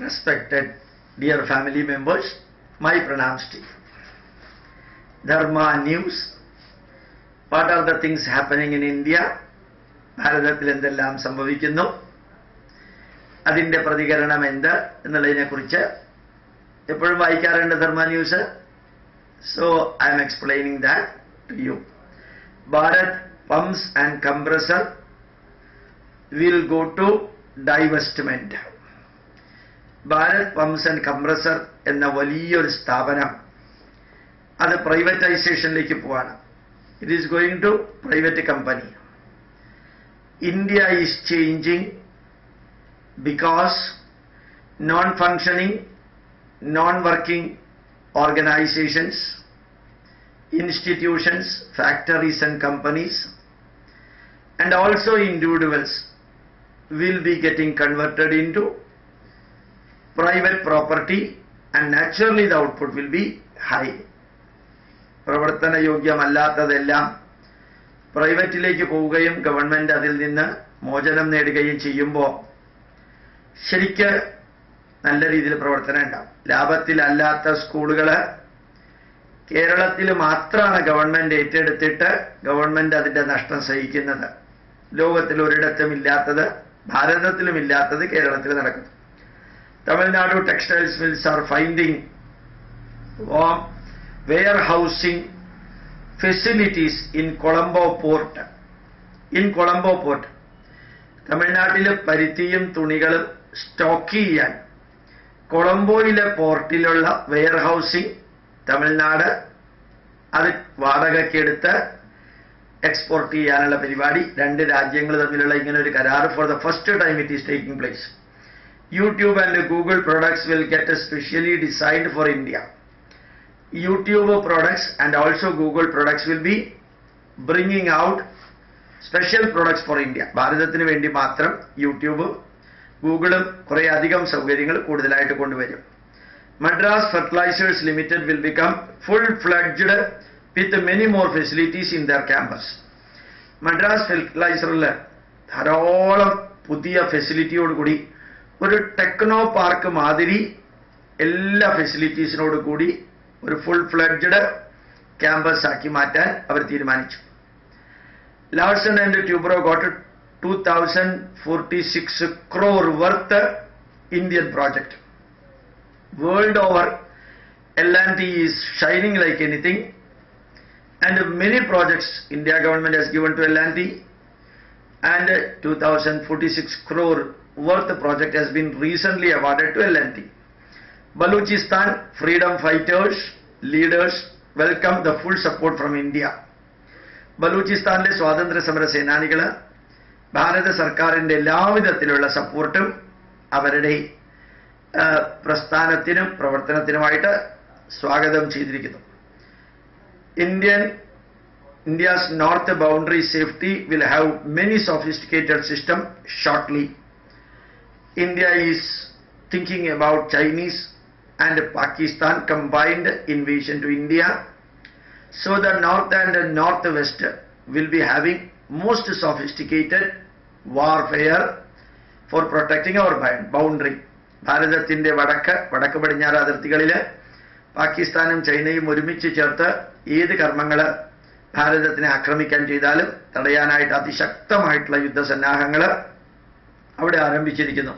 respected dear family members, my pranams to you. Dharma news. What are the things happening in India? ഭാരതത്തിൽ എന്തെല്ലാം സംഭവിക്കുന്നു അതിന്റെ പ്രതികരണം എന്ത് എന്നുള്ളതിനെക്കുറിച്ച് എപ്പോഴും വായിക്കാറുണ്ട് Dharma news so I am explaining that to you Bharat pumps and compressor will go to divestment Bharat pumps and compressor എന്ന വലിയൊരു സ്ഥാപനം അത് പ്രൈവറ്റൈസേഷനിലേക്ക് പോവാണ്. It is going to private company India is changing because non functioning non working organisations institutions, factories and companies, and also individuals will be getting converted into private property and naturally the output will be high. പ്രവർത്തന യോഗ്യമല്ലാത്തതെല്ലാം പ്രൈവറ്റിലേക്ക് പോവുകയും government അതിൽ നിന്ന് മോചനം നേടുകയും ചെയ്യുമ്പോൾ ശരിക്ക് നല്ല രീതിയിൽ പ്രവർത്തനം ഉണ്ടാവും. ലാഭത്തിലല്ലാത്ത സ്കൂളുകൾ കേരളത്തിൽ മാത്രമാണ് ഗവൺമെന്റ് ഏറ്റെടുത്തിട്ട് ഗവൺമെന്റ് അതിന്റെ നഷ്ടം സഹിക്കുന്നത്. ലോകത്തിൽ ഒരിടത്തും ഇല്ലാത്തത് ഭാരതത്തിലും ഇല്ലാത്തത് കേരളത്തിൽ നടക്കുന്നു. Tamil Nadu textiles mills are finding warehousing facilities in Colombo port in Colombo port തമിഴ്നാട്ടിൽ പരുത്തിയും തുണികളും സ്റ്റോക്ക് ചെയ്യാൻ കൊളംബോയിലെ പോർട്ടിലുള്ള വെയർ ഹൗസിംഗ് തമിഴ്നാട് അത് വാടകയ്ക്കെടുത്ത് എക്സ്പോർട്ട് ചെയ്യാനുള്ള പരിപാടി. രണ്ട് രാജ്യങ്ങൾ തമ്മിലുള്ള ഇങ്ങനെ ഒരു കരാർ for the first time it is taking place YouTube and Google products will get specially designed for India YouTube products and also Google products will be bringing out special products for India ഭാരതത്തിന് വേണ്ടി മാത്രം YouTube ഗൂഗിളും കുറേ അധികം സൗകര്യങ്ങൾ കൂടുതലായിട്ട് കൊണ്ടുവരും. Madras fertilisers limited will become full fledged with many more facilities in their campus Madras ഫെർട്ടിലൈസറിൽ ധാരാളം പുതിയ ഫെസിലിറ്റിയോട് കൂടി ഒരു ടെക്നോ പാർക്ക് മാതിരി എല്ലാ ഫെസിലിറ്റീസിനോട് കൂടി ഒരു ഫുൾ ഫ്ലഡ്ജഡ് ക്യാമ്പസ് ആക്കി മാറ്റാൻ അവർ തീരുമാനിച്ചു. Larsen and Toubro got two thousand forty six crore worth Indian project world over L&T is shining like anything and many projects India government has given to L&T and 2046 crore worth project has been recently awarded to LNT. Balochistan freedom fighters leaders welcome the full support from India. ബലൂചിസ്ഥാനിലെ സ്വാതന്ത്ര്യ സമര സേനാനികൾ ഭാരത സർക്കാരിന്റെ എല്ലാവിധത്തിലുള്ള സപ്പോർട്ടും അവരുടെ പ്രസ്ഥാനത്തിനും പ്രവർത്തനത്തിനുമായിട്ട് സ്വാഗതം ചെയ്തിരിക്കുന്നു Indian India's north boundary safety will have many sophisticated system shortly India is thinking about Chinese and Pakistan combined invasion to India so the north and north west will be having most sophisticated warfare for protecting our boundary ഭാരതത്തിന്റെ വടക്ക് വടക്ക് പടിഞ്ഞാറ് അതിർത്തികളിൽ പാകിസ്ഥാനും ചൈനയും ഒരുമിച്ച് ചേർത്ത് ഏത് കർമ്മങ്ങൾ ഭാരതത്തിനെ ആക്രമിക്കാൻ ചെയ്താലും തടയാനായിട്ട് അതിശക്തമായിട്ടുള്ള യുദ്ധസന്നാഹങ്ങൾ അവിടെ ആരംഭിച്ചിരിക്കുന്നു.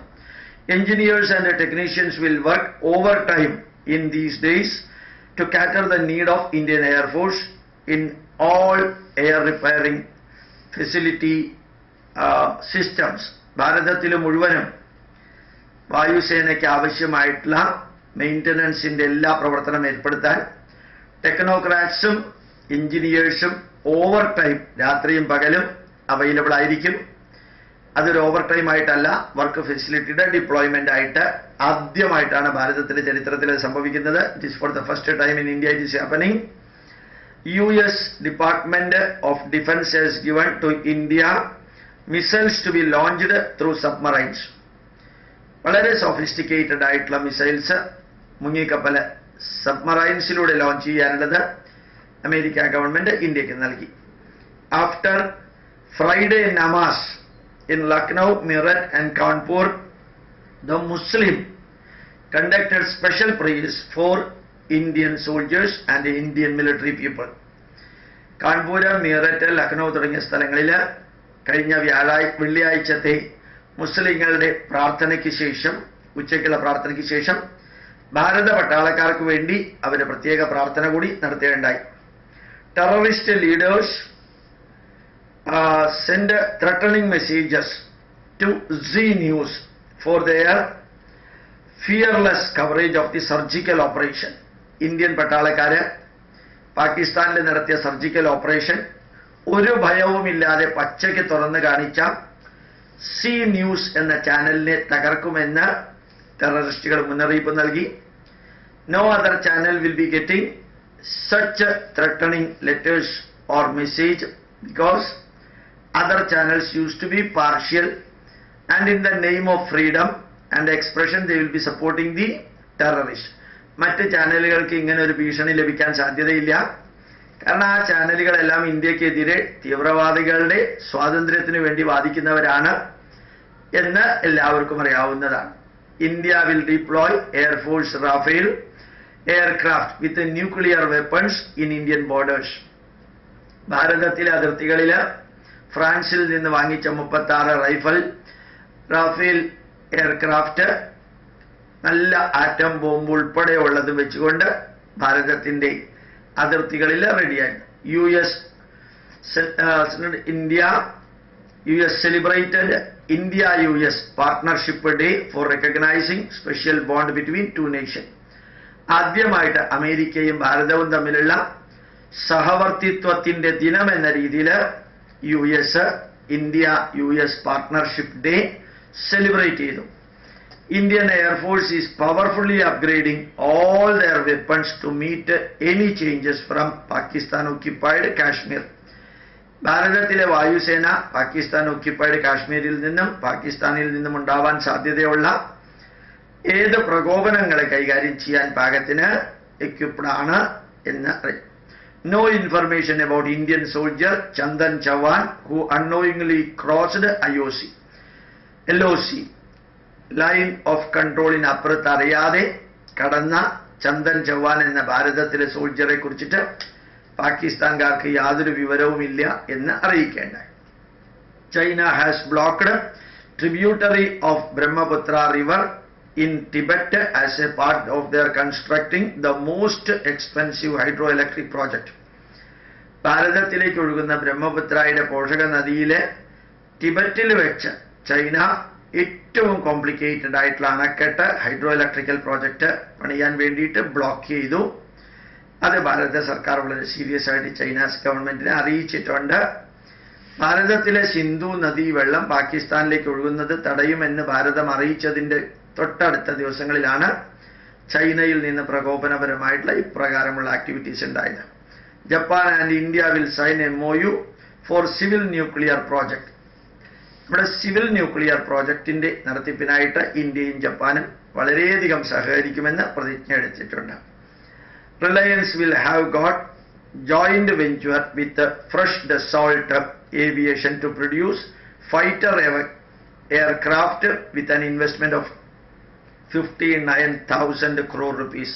Engineers and technicians will work over time in these days to cater the need of Indian air force in all air repairing facility systems ഭാരതത്തിൽ മുഴുവനും വായുസേനയ്ക്ക് ആവശ്യമായിട്ടുള്ള മെയിന്റനൻസിന്റെ എല്ലാ പ്രവർത്തനം ഏർപ്പെടുത്താൻ ടെക്നോക്രാറ്റ്സും എഞ്ചിനീയേഴ്സും ഓവർ ടൈം രാത്രിയും പകലും അവൈലബിൾ ആയിരിക്കും. അതൊരു ഓവർ ടൈം ആയിട്ടല്ല വർക്ക് ഫെസിലിറ്റിയുടെ ഡിപ്ലോയ്മെന്റ് ആയിട്ട് ആദ്യമായിട്ടാണ് ഭാരതത്തിന്റെ ചരിത്രത്തിൽ സംഭവിക്കുന്നത്. It is for the first time in India it is happening U S department of defence has given to India missiles to be launched through submarines വളരെ സോഫിസ്റ്റിക്കേറ്റഡ് ആയിട്ടുള്ള missiles മുങ്ങിക്കപ്പൽ സബ്മറൈൻസിലൂടെ ലോഞ്ച് ചെയ്യാനുള്ളത് അമേരിക്ക ഗവൺമെന്റ് ഇന്ത്യയ്ക്ക് നൽകി. After Friday namaz in Lucknow, Meerut and Kanpur, the Muslim conducted special prayers for Indian soldiers and the Indian military people. Kanpur Meerut Lucknow തുടങ്ങിയ സ്ഥലങ്ങളിൽ കഴിഞ്ഞ വ്യാഴാഴ്ച വെള്ളിയാഴ്ചത്തെ മുസ്ലിങ്ങളുടെ പ്രാർത്ഥനയ്ക്ക് ശേഷം ഉച്ചയ്ക്കുള്ള പ്രാർത്ഥനയ്ക്ക് ശേഷം ഭാരത പട്ടാളക്കാർക്ക് വേണ്ടി അവർ പ്രത്യേക പ്രാർത്ഥന കൂടി നടത്തുകയുണ്ടായി terrorist leaders send threatening messages to Z News for their fearless coverage of the surgical operation. Indian പട്ടാളക്കാര് പാകിസ്ഥാനിൽ നടത്തിയ സർജിക്കൽ ഓപ്പറേഷൻ ഒരു ഭയവുമില്ലാതെ പച്ചയ്ക്ക് തുറന്നു കാണിച്ച സി ന്യൂസ് എന്ന ചാനലിനെ തകർക്കുമെന്ന് ടെററിസ്റ്റുകൾ മുന്നറിയിപ്പ് നൽകി no other channel will be getting such threatening letters or message because other channels used to be partial and in the name of freedom and expression they will be supporting the terrorist മറ്റ് ചാനലുകൾക്ക് ഇങ്ങനെ ഒരു ഭീഷണി ലഭിക്കാൻ സാധ്യതയില്ല. കാരണം ആ ചാനലുകളെല്ലാം ഇന്ത്യക്കെതിരെ തീവ്രവാദികളുടെ സ്വാതന്ത്ര്യത്തിന് വേണ്ടി വാദിക്കുന്നവരാണ് എന്ന് എല്ലാവർക്കും അറിയാവുന്നതാണ്. India will deploy air force Rafale aircraft with nuclear weapons in Indian borders ഭാരതത്തിലെ അതിർത്തികളിൽ ഫ്രാൻസിൽ നിന്ന് വാങ്ങിച്ച മുപ്പത്തി ആറ് റൈഫൽ റാഫേൽ എയർക്രാഫ്റ്റ് നല്ല ആറ്റം ബോംബ് ഉൾപ്പെടെയുള്ളത് വെച്ചുകൊണ്ട് ഭാരതത്തിന്റെ അതിർത്തികളിൽ റെഡിയായി. U S India U S celebrated India U S partnership day for recognizing special bond between two nation. ആദ്യമായിട്ട് അമേരിക്കയും ഭാരതവും തമ്മിലുള്ള സഹവർത്തിത്വത്തിന്റെ ദിനം എന്ന രീതിയിൽ U S India U S partnership day celebrate ചെയ്തു. Indian air force is powerfully upgrading all their weapons to meet any changes from Pakistan occupied Kashmir ഭാരതത്തിലെ വായുസേന പാകിസ്ഥാൻ ഒക്യുപ്പൈഡ് കാശ്മീരിൽ നിന്നും പാകിസ്ഥാനിൽ നിന്നും ഉണ്ടാവാൻ സാധ്യതയുള്ള ഏത് പ്രകോപനങ്ങളെ കൈകാര്യം ചെയ്യാൻ പാകത്തിന് എക്യുപ്ഡ് ആണ് എന്ന് no information about Indian soldier Chandan Chavan who unknowingly crossed IOC, LOC, line of കൺട്രോളിന് അപ്പുറത്ത് അറിയാതെ കടന്ന ചന്ദൻ ചവാൻ എന്ന ഭാരതത്തിലെ സോൾജറെ കുറിച്ചിട്ട് പാകിസ്ഥാൻകാർക്ക് യാതൊരു വിവരവുമില്ല എന്ന് അറിയിക്കേണ്ട China has blocked tributary of Brahmaputra river in Tibet as a part of their constructing the most expensive hydroelectric project. ഭാരതത്തിലേക്ക് ഒഴുകുന്ന ബ്രഹ്മപുത്രയുടെ പോഷക നദിയിലെ ടിബറ്റിൽ വെച്ച് ചൈന ഏറ്റവും കോംപ്ലിക്കേറ്റഡ് ആയിട്ടുള്ള അണക്കെട്ട് ഹൈഡ്രോ ഇലക്ട്രിക്കൽ പ്രോജക്റ്റ് പണിയാൻ വേണ്ടിയിട്ട് ബ്ലോക്ക് ചെയ്തു അത് ഭാരത സർക്കാർ വളരെ സീരിയസ് ആയിട്ട് ചൈനീസ് ഗവൺമെന്റിനെ അറിയിച്ചിട്ടുണ്ട് ഭാരതത്തിലെ സിന്ധു നദി വെള്ളം പാകിസ്ഥാനിലേക്ക് ഒഴുകുന്നത് തടയുമെന്ന് ഭാരതം അറിയിച്ചതിന്റെ തൊട്ടടുത്ത ദിവസങ്ങളിലാണ് ചൈനയിൽ നിന്ന് പ്രകോപനപരമായിട്ടുള്ള ഇപ്രകാരമുള്ള ആക്ടിവിറ്റീസ് ഉണ്ടായത്. Japan and India will sign M O U for civil nuclear project നമ്മുടെ സിവിൽ ന്യൂക്ലിയർ പ്രോജക്റ്റിന്റെ നടത്തിപ്പിനായിട്ട് ഇന്ത്യയും ജപ്പാനും വളരെയധികം സഹകരിക്കുമെന്ന് പ്രതിജ്ഞ എടുത്തിട്ടുണ്ട്. Reliance will have got joint venture with French Dassault aviation to produce fighter aircraft with an investment of fifty nine thousand crore rupees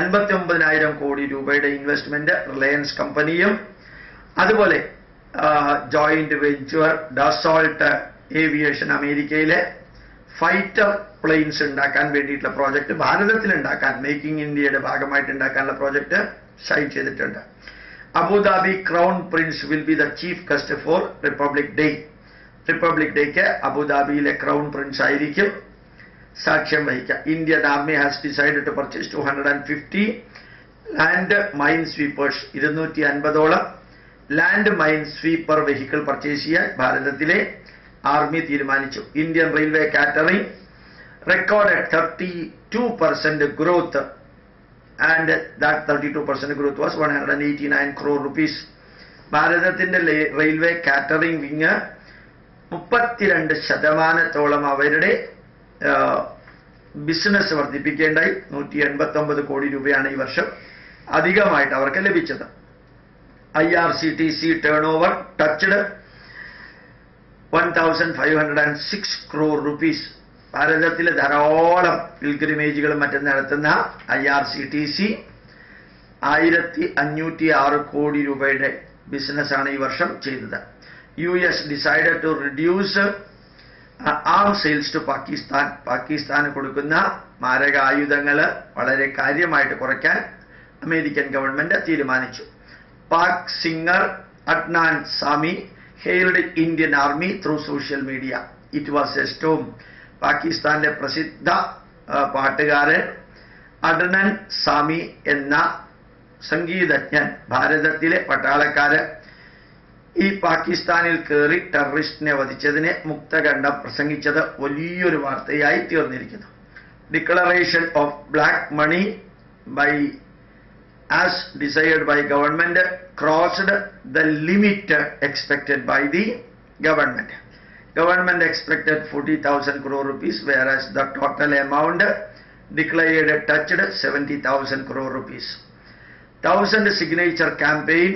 അൻപത്തി ഒമ്പതിനായിരം കോടി രൂപയുടെ ഇൻവെസ്റ്റ്മെന്റ് റിലയൻസ് കമ്പനിയും അതുപോലെ ജോയിന്റ് വെഞ്ചർ ഡസോൾട്ട് ഏവിയേഷൻ അമേരിക്കയിലെ ഫൈറ്റർ പ്ലെയിൻസ് ഉണ്ടാക്കാൻ വേണ്ടിയിട്ടുള്ള project ഭാരതത്തിൽ ഉണ്ടാക്കാൻ മേക്കിംഗ് ഇന്ത്യയുടെ ഭാഗമായിട്ട് ഉണ്ടാക്കാനുള്ള പ്രോജക്റ്റ് സൈൻ ചെയ്തിട്ടുണ്ട്. Abu Dhabi crown prince will be the chief guest for Republic Day Republic ഡേക്ക് അബുദാബിയിലെ ക്രൗൺ പ്രിൻസ് ആയിരിക്കും. സാക്ഷ്യം വഹിക്കുക Indian army has decide to purchase two hundred and fifty land mine sweepers ഇരുന്നൂറ്റി അൻപതോളം land mine sweeper vehicle purchase ചെയ്യാൻ ഭാരതത്തിലെ army തീരുമാനിച്ചു. Indian railway catering and that thirty two percent growth was one hundred eighty nine crore rupees ഭാരതത്തിന്റെ railway catering wing മുപ്പത്തിരണ്ട് ശതമാനത്തോളം അവരുടെ business വർദ്ധിപ്പിക്കേണ്ടായി. നൂറ്റി എൺപത്തി ഒമ്പത് കോടി രൂപയാണ് ഈ വർഷം അധികമായിട്ട് അവർക്ക് ലഭിച്ചത്. I R C T C turn over touched one thousand five hundred and six crore rupees ഭാരതത്തിലെ ധാരാളം പിൽഗ്രിമേജുകളും മറ്റും നടത്തുന്ന I R C T C ആയിരത്തി അഞ്ഞൂറ്റി ആറ് കോടി രൂപയുടെ ബിസിനസ്സാണ് ഈ വർഷം ചെയ്തത്. U S decide to reduce arm sales to Pakistan പാകിസ്ഥാന് കൊടുക്കുന്ന മാരകായുധങ്ങൾ വളരെ കാര്യമായിട്ട് കുറയ്ക്കാൻ അമേരിക്കൻ ഗവൺമെന്റ് തീരുമാനിച്ചു. Pak singer Adnan Sami hailed Indian army through social media it was a storm പാകിസ്ഥാന്റെ പ്രസിദ്ധ പാട്ടുകാരൻ അഡ്നൻ സാമി എന്ന സംഗീതജ്ഞൻ ഭാരതത്തിലെ പട്ടാളക്കാര് ഈ പാകിസ്ഥാനിൽ കയറി ടെററിസ്റ്റിനെ വധിച്ചതിനെ മുക്തകണ്ഠം പ്രസംഗിച്ചത് വലിയൊരു വാർത്തയായി തീർന്നിരിക്കുന്നു. Declaration of black money by as decide by government crossed the limit expected by the government government expected forty thousand crore rupees whereas the total amount declared touched seventy thousand crore rupees thousand signature campaign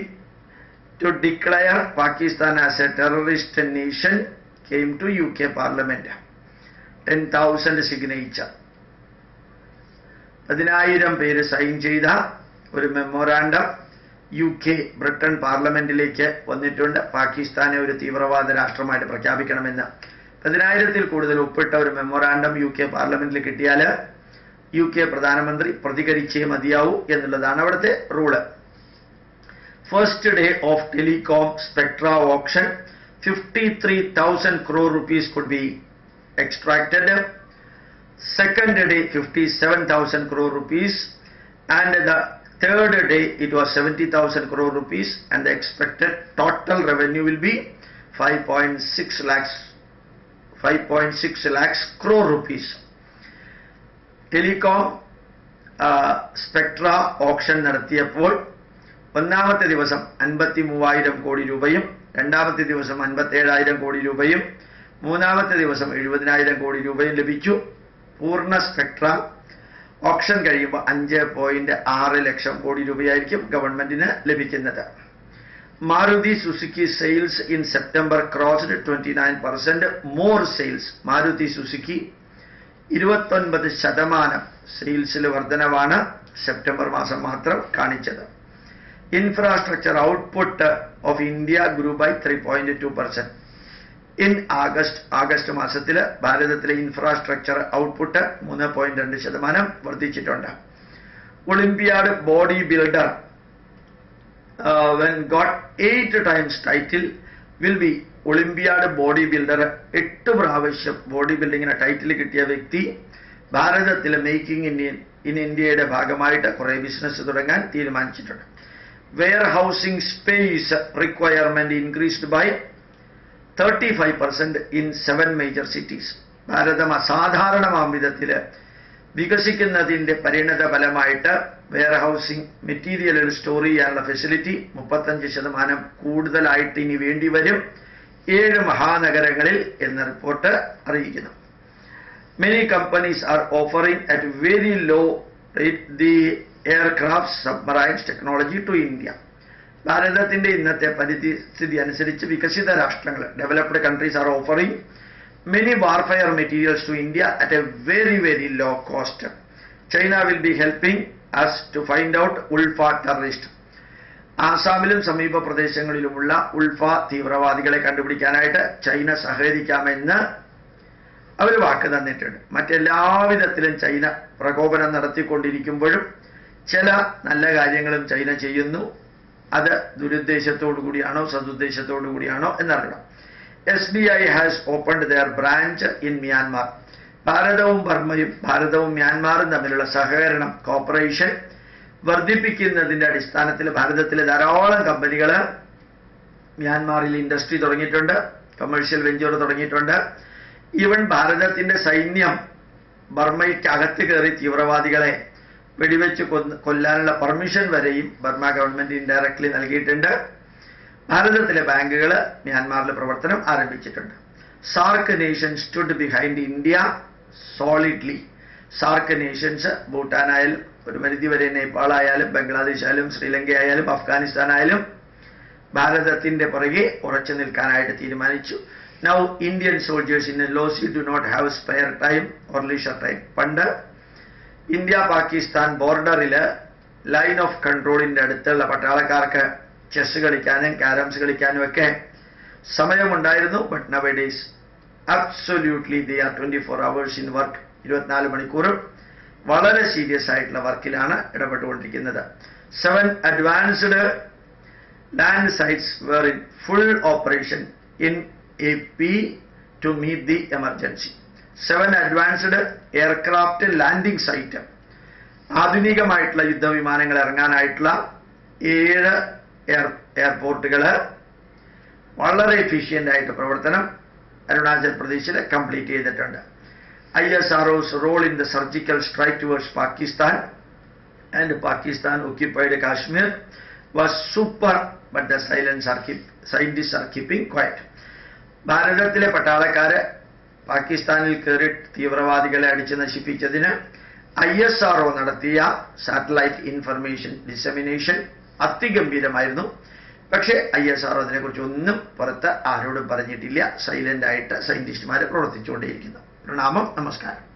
to declare Pakistan as a terrorist nation came to UK Parliament. 10,000 signature. പതിനായിരം പേര് sign ചെയ്ത ഒരു memorandum U K Britain പാർലമെന്റിലേക്ക് വന്നിട്ടുണ്ട് പാകിസ്ഥാനെ ഒരു തീവ്രവാദ രാഷ്ട്രമായിട്ട് പ്രഖ്യാപിക്കണമെന്ന് പതിനായിരത്തിൽ കൂടുതൽ ഒപ്പിട്ട ഒരു മെമ്മോറാണ്ടം യു കെ പാർലമെന്റിൽ കിട്ടിയാൽ യു കെ പ്രധാനമന്ത്രി പ്രതികരിച്ചേ മതിയാവൂ എന്നുള്ളതാണ് അവിടുത്തെ rule first day of telecom spectra auction 53000 crore rupees could be extracted second day 57000 crore rupees and the third day it was 70000 crore rupees and the expected total revenue will be 5.6 lakhs 5.6 lakhs crore rupees telecom spectrum auction നടത്തിയപ്പോൾ ഒന്നാമത്തെ ദിവസം അൻപത്തി മൂവായിരം കോടി രൂപയും രണ്ടാമത്തെ ദിവസം അൻപത്തേഴായിരം കോടി രൂപയും മൂന്നാമത്തെ ദിവസം എഴുപതിനായിരം കോടി രൂപയും ലഭിച്ചു. പൂർണ സ്പെക്ട്ര ഓപ്ഷൻ കഴിയുമ്പോൾ അഞ്ച് പോയിന്റ് ആറ് ലക്ഷം കോടി രൂപയായിരിക്കും ഗവൺമെന്റിന് ലഭിക്കുന്നത്. Maruti Suzuki sales in September crossed twenty nine percent more sales Maruti Suzuki ഇരുപത്തൊൻപത് ശതമാനം സെയിൽസിൽ വർധനവാണ് സെപ്റ്റംബർ മാസം മാത്രം കാണിച്ചത്. Infrastructure output of India grew by three point two percent in August August മാസത്തിൽ ഭാരതത്തിലെ ഇൻഫ്രാസ്ട്രക്ചർ ഔട്ട്പുട്ട് മൂന്ന് പോയിന്റ് രണ്ട് ശതമാനം വർദ്ധിച്ചിട്ടുണ്ട്. Olympiad bodybuilder when got eight times title will be Olympiad bodybuilder എട്ട് പ്രാവശ്യം ബോഡി ബിൽഡിങ്ങിന് ടൈറ്റിൽ കിട്ടിയ വ്യക്തി ഭാരതത്തിലെ മേക്കിംഗ് ഇന്ത്യൻ ഇൻ ഇന്ത്യയുടെ ഭാഗമായിട്ട് കുറേ ബിസിനസ് തുടങ്ങാൻ തീരുമാനിച്ചിട്ടുണ്ട്. Requirement increased by thirty five percent in seven major cities ഭാരതം അസാധാരണമാം വിധത്തിൽ വികസിക്കുന്നതിന്റെ പരിണത ഫലമായിട്ട് വെയർ മെറ്റീരിയലുകൾ സ്റ്റോർ ചെയ്യാനുള്ള ഫെസിലിറ്റി മുപ്പത്തഞ്ച് ശതമാനം കൂടുതലായിട്ട് ഇനി വേണ്ടി വരും ഏഴ് മഹാനഗരങ്ങളിൽ എന്ന റിപ്പോർട്ട് അറിയിക്കുന്നു. Many companies are offering at very low rate the aircraft submarines technology to India. ഭാരതത്തിന്റെ ഇന്നത്തെ പരിസ്ഥിതി അനുസരിച്ച് വികസിത രാഷ്ട്രങ്ങൾ developed countries are offering many warfare materials to India at a very very low cost China will be helping us to find out ULFA terrorist ആസാമിലും സമീപ പ്രദേശങ്ങളിലുമുള്ള ഉൾഫ തീവ്രവാദികളെ കണ്ടുപിടിക്കാനായിട്ട് China സഹകരിക്കാമെന്ന് അവർ വാക്ക് തന്നിട്ടുണ്ട്. മറ്റെല്ലാവിധത്തിലും ചൈന പ്രകോപനം നടത്തിക്കൊണ്ടിരിക്കുമ്പോഴും ചില നല്ല കാര്യങ്ങളും ചൈന ചെയ്യുന്നു. അത് ദുരുദ്ദേശത്തോടു കൂടിയാണോ സതുദ്ദേശത്തോടു കൂടിയാണോ എന്നറിയണം. S B I has opened their branch in Myanmar ഭാരതവും ബർമ്മയും ഭാരതവും മ്യാൻമാറും തമ്മിലുള്ള സഹകരണം കോപ്പറേഷൻ വർദ്ധിപ്പിക്കുന്നതിന്റെ അടിസ്ഥാനത്തിൽ ഭാരതത്തിലെ ധാരാളം കമ്പനികൾ മ്യാൻമാറിൽ ഇൻഡസ്ട്രി തുടങ്ങിയിട്ടുണ്ട് കമേഴ്ഷ്യൽ വെഞ്ചർ തുടങ്ങിയിട്ടുണ്ട്. ഈവൻ ഭാരതത്തിന്റെ സൈന്യം ബർമ്മയ്ക്കകത്ത് കയറി തീവ്രവാദികളെ വെടിവെച്ച് കൊല്ലാനുള്ള പെർമിഷൻ വരെയും ബർമ ഗവൺമെന്റ് ഇൻഡയറക്ട്ലി നൽകിയിട്ടുണ്ട്. ഭാരതത്തിലെ ബാങ്കുകൾ മ്യാൻമാറിലെ പ്രവർത്തനം ആരംഭിച്ചിട്ടുണ്ട്. SAARC nation stood behind India solidly SAARC nations ഭൂട്ടാനായാലും ഒരു പരിധി വരെ നേപ്പാളായാലും ബംഗ്ലാദേശ് ആയാലും ശ്രീലങ്ക ആയാലും അഫ്ഗാനിസ്ഥാൻ ആയാലും ഭാരതത്തിന്റെ പുറകെ ഉറച്ചു നിൽക്കാനായിട്ട് തീരുമാനിച്ചു. Now Indian soldiers in loss you do not have spare time or leisure time പണ്ട് ഇന്ത്യ പാകിസ്ഥാൻ ബോർഡറിൽ ലൈൻ ഓഫ് കൺട്രോളിന്റെ അടുത്തുള്ള പട്ടാളക്കാർക്ക് ചെസ് കളിക്കാനും ക്യാരംസ് കളിക്കാനും ഒക്കെ സമയമുണ്ടായിരുന്നു but nowadays absolutely they are twenty four hours in work ഇരുപത്തിനാല് മണിക്കൂറും വളരെ സീരിയസ് ആയിട്ടുള്ള വർക്കിലാണ് ഇടപെട്ടുകൊണ്ടിരിക്കുന്നത്. Seven advanced land sites were in full operation in A P to meet the emergency seven advanced aircraft landing site ആധുനികമായിട്ടുള്ള യുദ്ധവിമാനങ്ങൾ ഇറങ്ങാനായിട്ടുള്ള ഏഴ് air എയർപോർട്ടുകൾ വളരെ efficient ആയിട്ട് പ്രവർത്തനം അരുണാചൽ പ്രദേശിൽ കംപ്ലീറ്റ് ചെയ്തിട്ടുണ്ട്. I S R O's role in the surgical strike towards Pakistan and Pakistan occupied Kashmir was super but the silence are keep scientist are keeping quiet ഭാരതത്തിലെ പട്ടാളക്കാര് പാകിസ്ഥാനിൽ കയറി തീവ്രവാദികളെ അടിച്ചു നശിപ്പിച്ചതിന് ഐ എസ് ആർ ഒ നടത്തിയ satellite information dissemination അതിഗംഭീരമായിരുന്നു. പക്ഷേ ഐ എസ് ആർ അതിനെക്കുറിച്ച് ഒന്നും പുറത്ത് ആരോടും പറഞ്ഞിട്ടില്ല. സൈലന്റ് ആയിട്ട് സയന്റിസ്റ്റുമാർ പ്രവർത്തിച്ചുകൊണ്ടേയിരിക്കുന്നു. പ്രണാമം നമസ്കാരം.